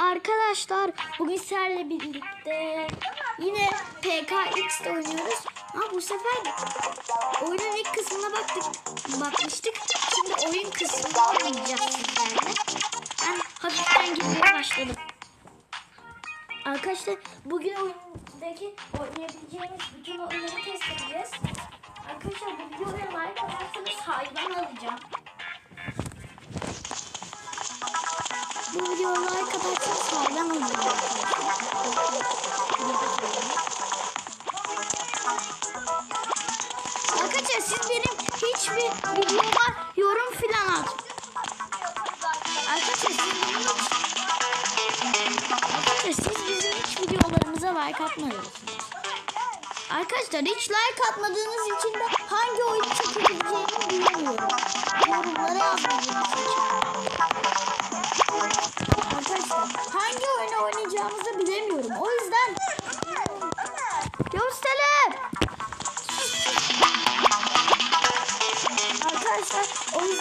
Arkadaşlar bugün sizlerle birlikte yine PKX'de oynuyoruz. Ama bu sefer oyunun ilk kısmına baktık, bakmıştık. Şimdi oyun kısmında oynayacağız sizlerle. Ben hafiften girmeye başladım. Arkadaşlar bugün oyundaki oynayabileceğimiz bütün oyunları test edeceğiz. Arkadaşlar bu videoya like atarsanız hayvan alacağım. Bu videoya like atarsanız hayvan alacağım. Arkadaşlar siz benim hiçbir videoma yorum filan at. Arkadaşlar siz benim. Arkadaşlar siz bizim hiç videolarımıza like atmıyorsunuz. Arkadaşlar hiç like atmadığınız için de hangi oyunu çekebileceğimi bilmiyorum. Yorumlara yazmadığınız için. Arkadaşlar. O yüzden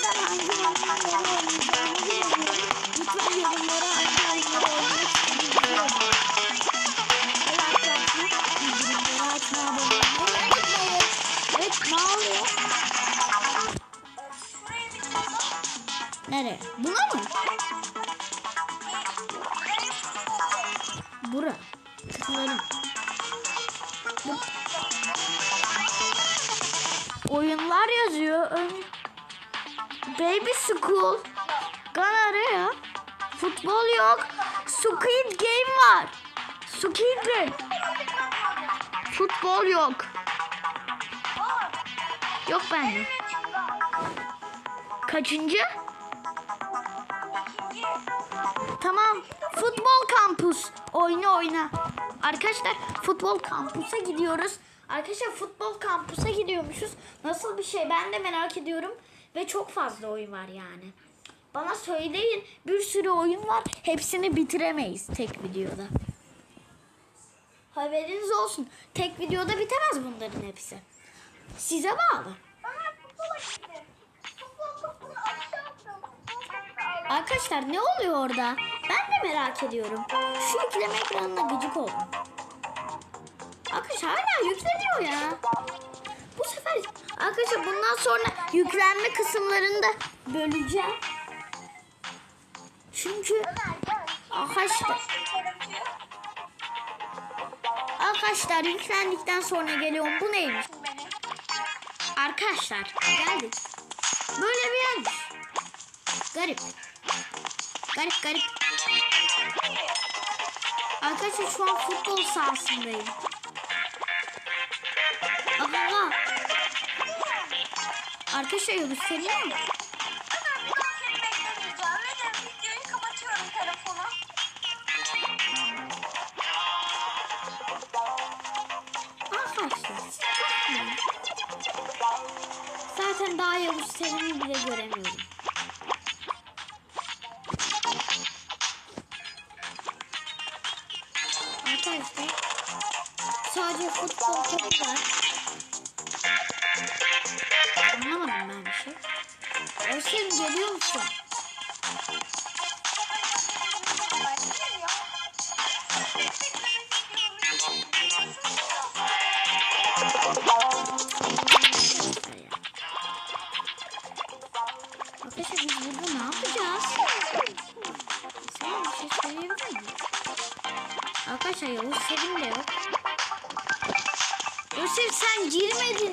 Futbol yok. Yok bende. Kaçıncı? Tamam. Futbol kampus. Oyna oyna. Arkadaşlar futbol kampusa gidiyoruz. Arkadaşlar futbol kampusa gidiyormuşuz. Nasıl bir şey ben de merak ediyorum. Ve çok fazla oyun var yani. Bana söyleyin bir sürü oyun var. Hepsini bitiremeyiz tek videoda. Haberiniz olsun. Tek videoda bitemez bunların hepsi. Size bağlı. Arkadaşlar ne oluyor orada? Ben de merak ediyorum. Şu yükleme ekranına gıcık oldum. Arkadaşlar hala yükleniyor ya. Bu sefer arkadaşlar bundan sonra yüklenme kısımlarını da böleceğim. Çünkü arkadaşlar arkadaşlar yüklendikten sonra geliyorum. Bu neymiş? Arkadaşlar geldik. Böyle bir yermiş. Garip. Garip garip. Arkadaşlar şu an futbol sahasındayım. Aha. Arkadaşlar göstereyim mi? Selim'i bile göremiyorum. Arkadaşlar sadece futbol topu var. Anlamadım ben bir şey. Özlem geliyor musun? Selim de yok. Yusuf sen girmedin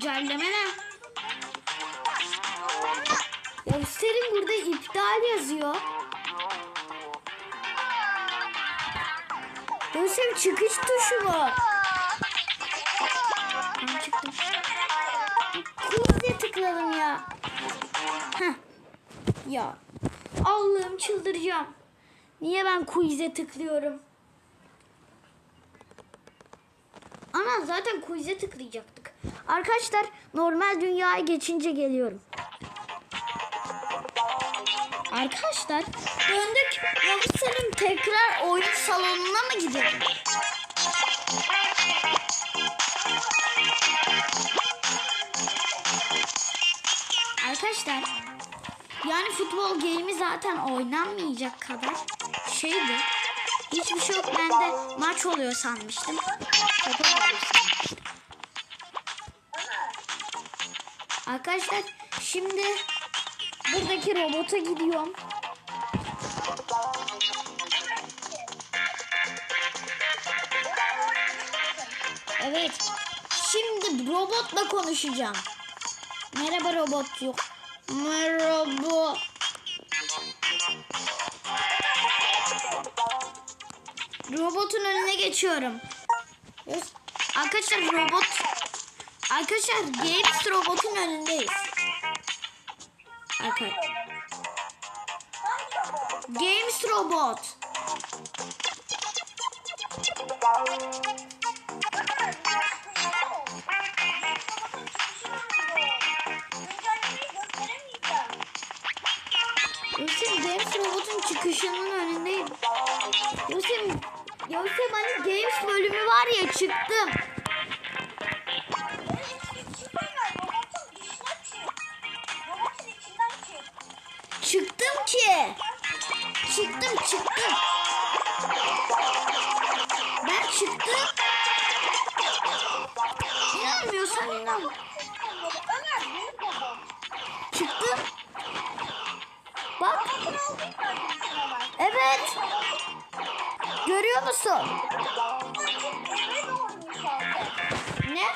Güncelleme ne? Gösterin burada iptal yazıyor. Gösterin çıkış tuşu. Ben çıktım. Kız diye tıkladım ya. Heh. Ya. Allah'ım çıldıracağım. Niye ben quiz'e tıklıyorum? Ana zaten quiz'e tıklayacaktık. Arkadaşlar normal dünyaya geçince geliyorum. Arkadaşlar döndük. Yavuz Selim tekrar oyun salonuna mı gidelim? Arkadaşlar yani futbol game'i zaten oynanmayacak kadar şeydi. Hiçbir şey yok. Ben de maç oluyor sanmıştım. Topa sanmıştım. Arkadaşlar şimdi buradaki robota gidiyorum. Evet. Şimdi robotla konuşacağım. Merhaba robot yok. Merhaba. Robotun önüne geçiyorum. Arkadaşlar robot Arkadaşlar Games robotun önündeyiz. Arkadaşlar. Games robot. Yusuf Games robotun çıkışının önündeyim. Yusuf Yusuf hani Games bölümü var ya çıktım. Çıktım ki. Çıktım çıktım. Ben çıktım. İnanmıyorsan inan. Çıktım. Bak. Evet. Görüyor musun? Ne?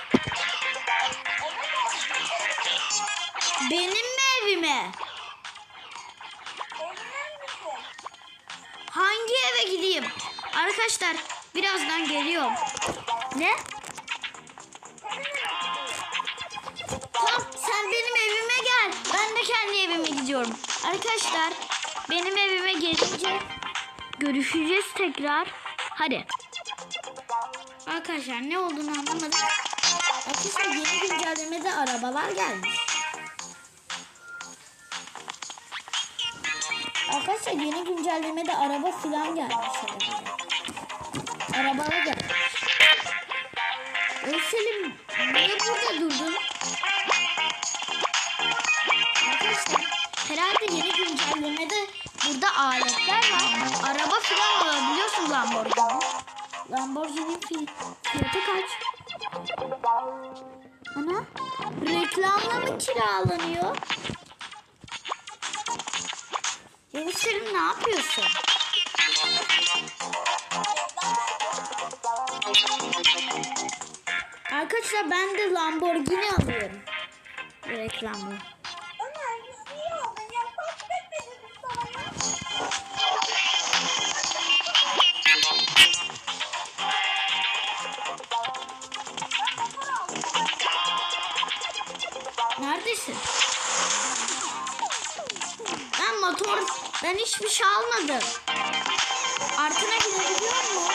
Benim Arkadaşlar birazdan geliyorum. Ne? Tamam sen benim evime gel. Ben de kendi evime gidiyorum. Arkadaşlar benim evime gelince görüşeceğiz tekrar. Hadi. Arkadaşlar ne olduğunu anlamadım. Arkadaşlar yeni güncellemede arabalar gelmiş. Arkadaşlar yeni güncellemede araba filan gelmiş. Herhalde. Arabalar gelmiş. Selim niye burada durdun? Arkadaşlar herhalde yeni güncellemede burada aletler var. Araba filan alabiliyorsun Lamborghini. Lamborghini fi- fiyatı kaç? Ana reklamla mı kiralanıyor? Yavuz Selim ne yapıyorsun? Arkadaşlar ben de Lamborghini alıyorum. Reklamlı. Neredesin? Ben motor, ben hiçbir şey almadım. Arkana gidebiliyor mu?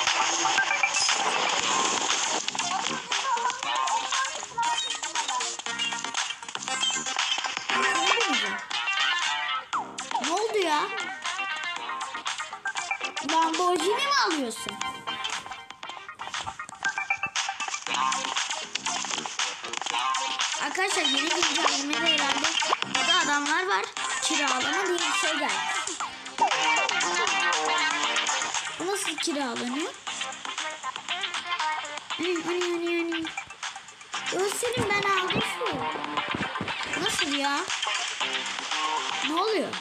Yeni güncellemede herhalde burada adamlar var. Kiralama diye bir şey gelmiş. Bu nasıl kiralanıyor? Hani hani hani. Gösterin ben aldım şu. Nasıl ya? Ne oluyor?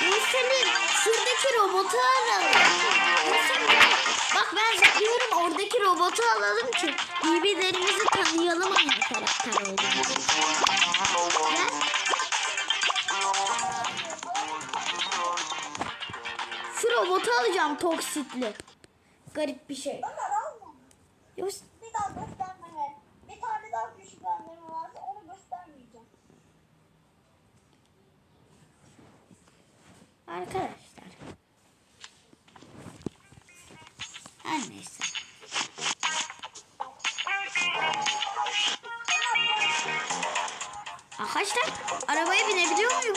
Gösterin şuradaki robotu alalım. Bak ben zıplıyorum oradaki robotu alalım ki birbirlerimizi tanıyalım aynı karakter olduğumuzu. Şu robotu alacağım toksitli. Garip bir şey. Yok, Bir daha göstermene. Bir tane daha küçük annem vardı. Onu göstermeyeceğim. arkadaşlar. Her neyse. Arkadaşlar arabaya binebiliyor muyum?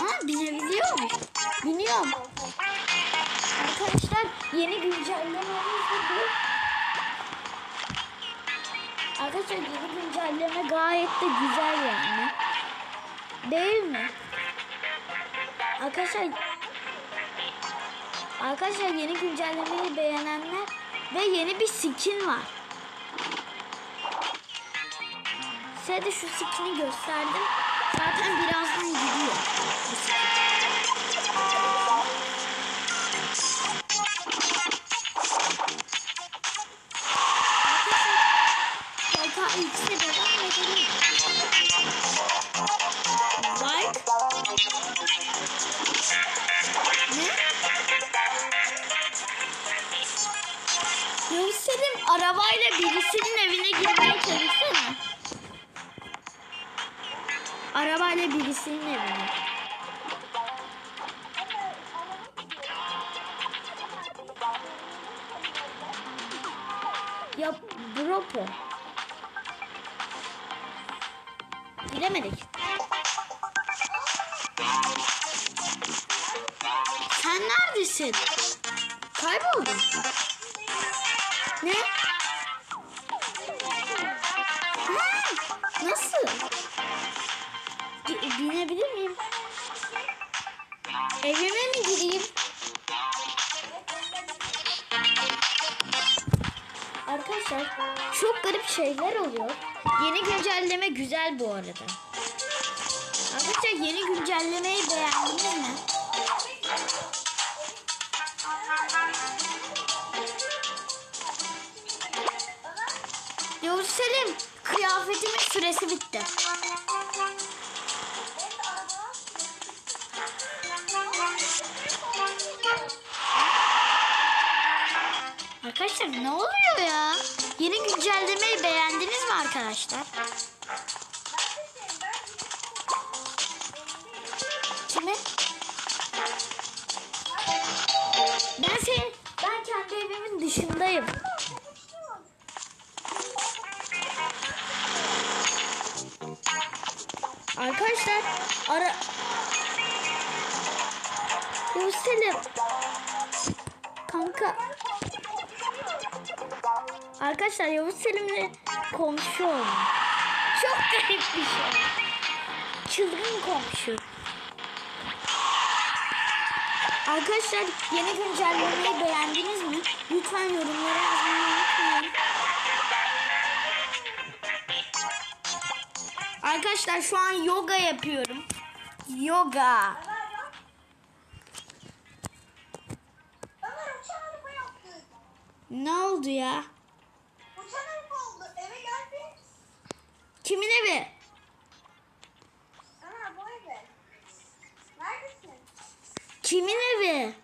Aa binebiliyor muyum? Biniyorum. Arkadaşlar yeni güncelleme olmuş Arkadaşlar yeni güncelleme gayet de güzel yani. Değil mi? Arkadaşlar Arkadaşlar yeni güncellemeyi beğenenler ve yeni bir skin var. Size de şu skin'i gösterdim. Zaten birazdan gidiyor. Çalışsana. Arabayla birisinin evine. Şeyler oluyor. Yeni güncelleme güzel bu arada. Arkadaşlar yeni güncellemeyi beğendiniz mi? Yavuz Selim, kıyafetimin süresi bitti. Arkadaşlar ne oluyor ya? Yeni mi arkadaşlar? Kimi? Ben senin, ben kendi evimin dışındayım. Arkadaşlar ara Selim Kanka Arkadaşlar Yavuz Selim'le komşu. Çok garip bir şey. Çılgın komşu. Arkadaşlar yeni güncellemeyi beğendiniz mi? Lütfen yorumlara yazmayı unutmayın. Arkadaşlar şu an yoga yapıyorum. Yoga. Ne oldu ya? Kimin evi? Ömer bu eve. Neredesin? Kimin evi?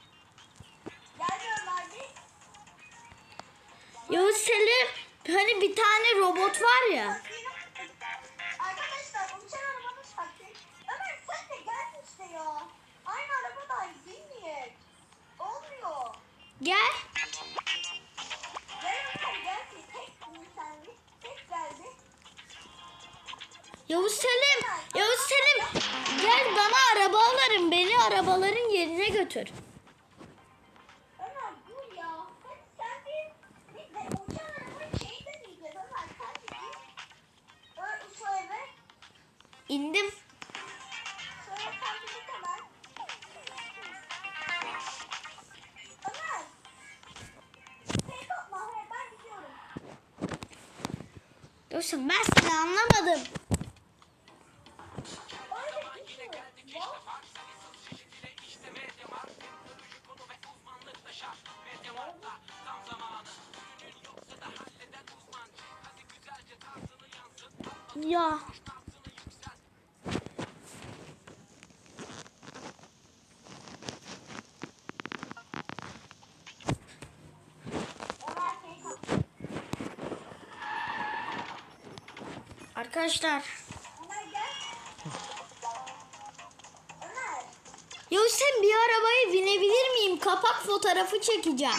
Gel bir Ömer bir. Yavuz Selim hani bir tane robot var ya. Arkadaşlar uçan arabamı taktık. Ömer sen de gel işte ya. Aynı arabadayız miyiz? Olmuyor. Gel Yavuz Selim. Yavuz Selim. Gel bana araba alırım. Beni arabaların yerine götür. Ömer dur ya. Hadi sen Ya. Arkadaşlar. Yavuz sen bir arabaya binebilir miyim? Kapak fotoğrafı çekeceğim.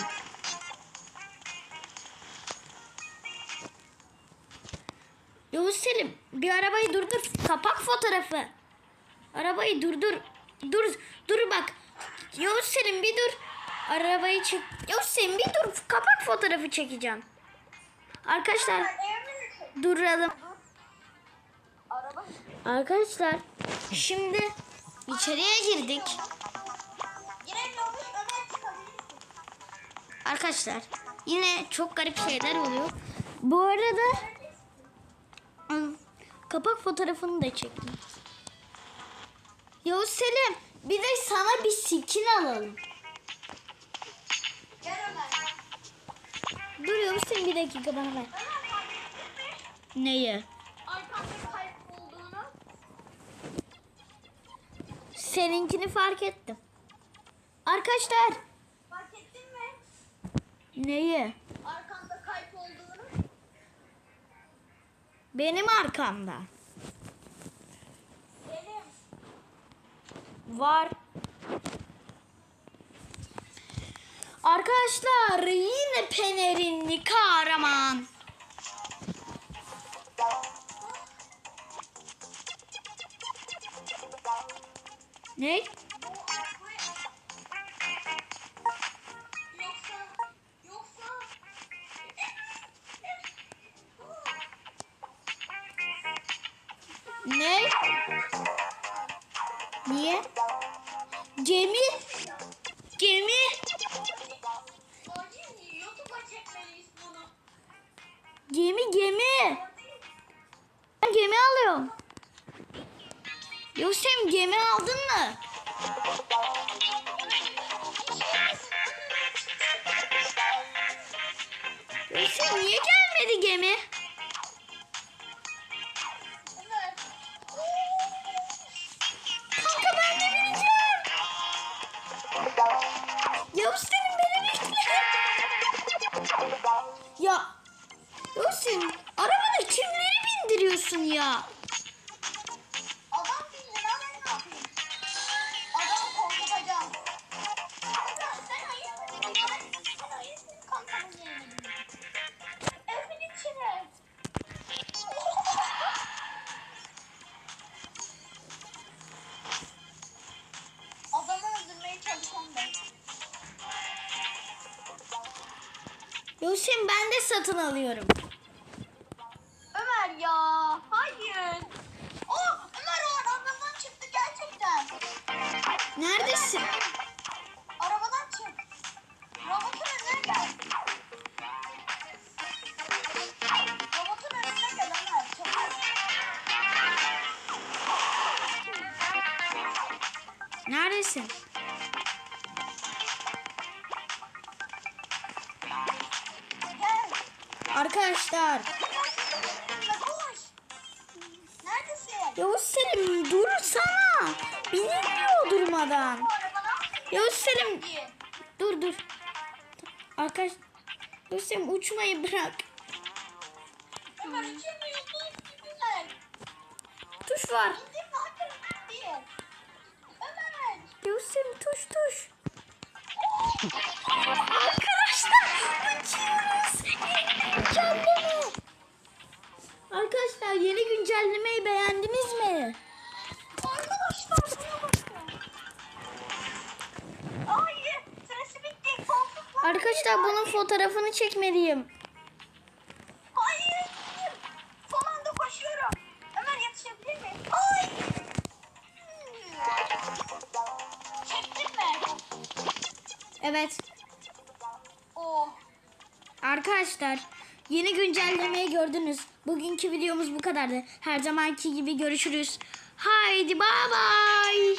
Selim bir arabayı durdur. Kapak fotoğrafı. Arabayı durdur. Dur dur bak. Yavuz Selim bir dur. Arabayı çek. Yavuz Selim bir dur. Kapak fotoğrafı çekeceğim. Arkadaşlar duralım. Arkadaşlar şimdi içeriye girdik. Arkadaşlar yine çok garip şeyler oluyor. Bu arada kapak fotoğrafını da çektim. Yavuz Selim bir de sana bir skin alalım. Dur Yavuz Selim bir dakika bana ver. Neyi? Seninkini fark ettim. Arkadaşlar Fark ettin mi? neyi? Arkamda kaybolduğunu. Benim arkamda. Benim. Var. Arkadaşlar yine penerinli kahraman. Ne? Yoksa niye gelmedi gemi? Sen ben de satın alıyorum. Arkadaşlar. Yavuz Selim dursana. Binmiyor durmadan. Yavuz Selim dur dur. Arkadaş Yavuz Selim uçmayı bırak. Dur. Tuş var. Arkadaşlar yeni güncellemeyi beğendiniz mi? Arkadaşlar buna bakın. Hayır. Süresi bitti. Koltuklar. Arkadaşlar bunun fotoğrafını çekmeliyim. Hayır. Son anda koşuyorum. Ömer yetişebilir mi? Ay. Çektin mi? Evet. Oh. Arkadaşlar yeni güncellemeyi gördünüz. Bugünkü videomuz bu kadardı. Her zamanki gibi görüşürüz. Haydi bay bay.